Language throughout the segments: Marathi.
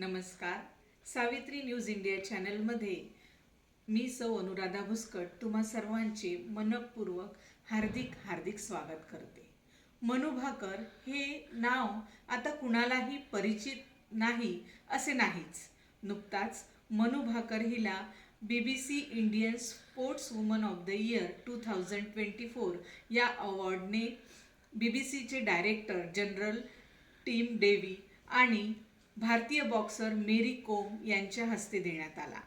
नमस्कार. सावित्री न्यूज इंडिया चॅनलमध्ये मी सौ अनुराधा भुसकट तुम्हा सर्वांचे मनपूर्वक हार्दिक हार्दिक स्वागत करते. मनु भाकर हे नाव आता कुणालाही परिचित नाही असे नाहीच. नुकताच मनु भाकर हिला B B C Indian sports woman of the year two thousand twenty four या अवॉर्डने बी बी सीचे डायरेक्टर जनरल टीम डेवी आणि भारतीय बॉक्सर मेरी कोम यांच्या हस्ते देण्यात आला.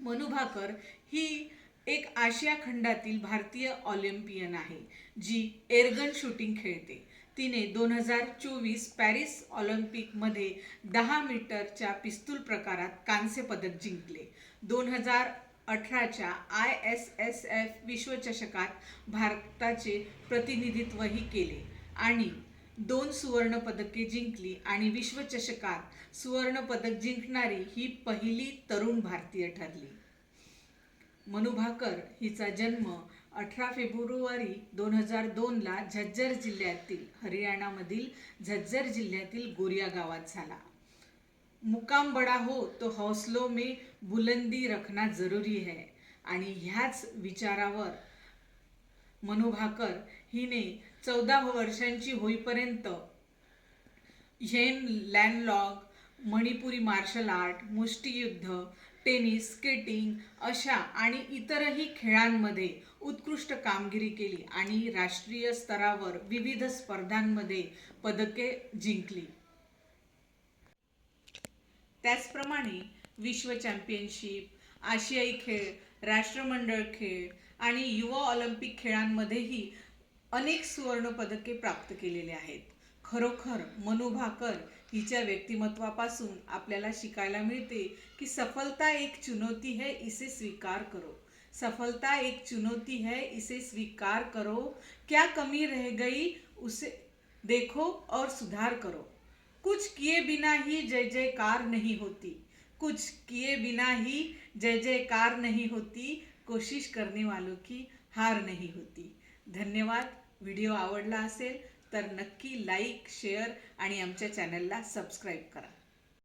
मनु भाकर ही एक आशिया खंडातील भारतीय ऑलिम्पियन आहे जी एअरगन शूटिंग खेळते. तिने दोन हजार चोवीस पॅरिस ऑलिम्पिकमध्ये दहा मीटरच्या पिस्तूल प्रकारात कांस्य पदक जिंकले. दोन हजार अठराच्या आय एस एस एफ विश्वचषकात भारताचे प्रतिनिधित्वही केले आणि दोन सुवर्णपदके जिंकली आणि विश्वचषकात सुवर्णपदक जिंकणारी ही पहिली तरुण भारतीय ठरली. मनु भाकर हिचा जन्म अठरा फेब्रुवारी दोन हजार दोनला झज्जर जिल्ह्यातील हरियाणामधील झज्जर जिल्ह्यातील गोरिया गावात झाला. मुकाम बडा हो तो हौसलो में बुलंदी रखना जरुरी है आणि ह्याच विचारावर मनु भाकर हिने चौदा वर्षांची होईपर्यंत झेन लँडलॉग मणिपुरी मार्शल आर्ट मुष्टियुद्ध टेनिस स्केटिंग अशा आणि इतरही खेळांमध्ये उत्कृष्ट कामगिरी केली आणि राष्ट्रीय स्तरावर विविध स्पर्धांमध्ये पदके जिंकली. त्याचप्रमाणे विश्व चॅम्पियनशिप आशियाई खेळ राष्ट्रमंडळ खेळ आणि युवा ऑलिम्पिक खेळांमध्येही अनेक सुवर्ण पदके प्राप्त केलेले आहेत. खरोखर मनु भाकर हिच्या व्यक्तिमत्वापासून आपल्याला शिकायला मिळते की सफलता एक चुनौती है, इसे स्वीकार करो. सफलता एक चुनौती है, इसे स्वीकार करो. क्या कमी रह गई, उसे देखो और सुधार करो. कुछ किए बिना ही जय जयकार नहीं होती. कुछ किए बिना ही जय जयकार नहीं होती. कोशिश करने वालों की हार नहीं होती. धन्यवाद. व्हिडिओ आवडला असेल तर नक्की लाईक शेअर आणि आमच्या चॅनलला सबस्क्राईब करा.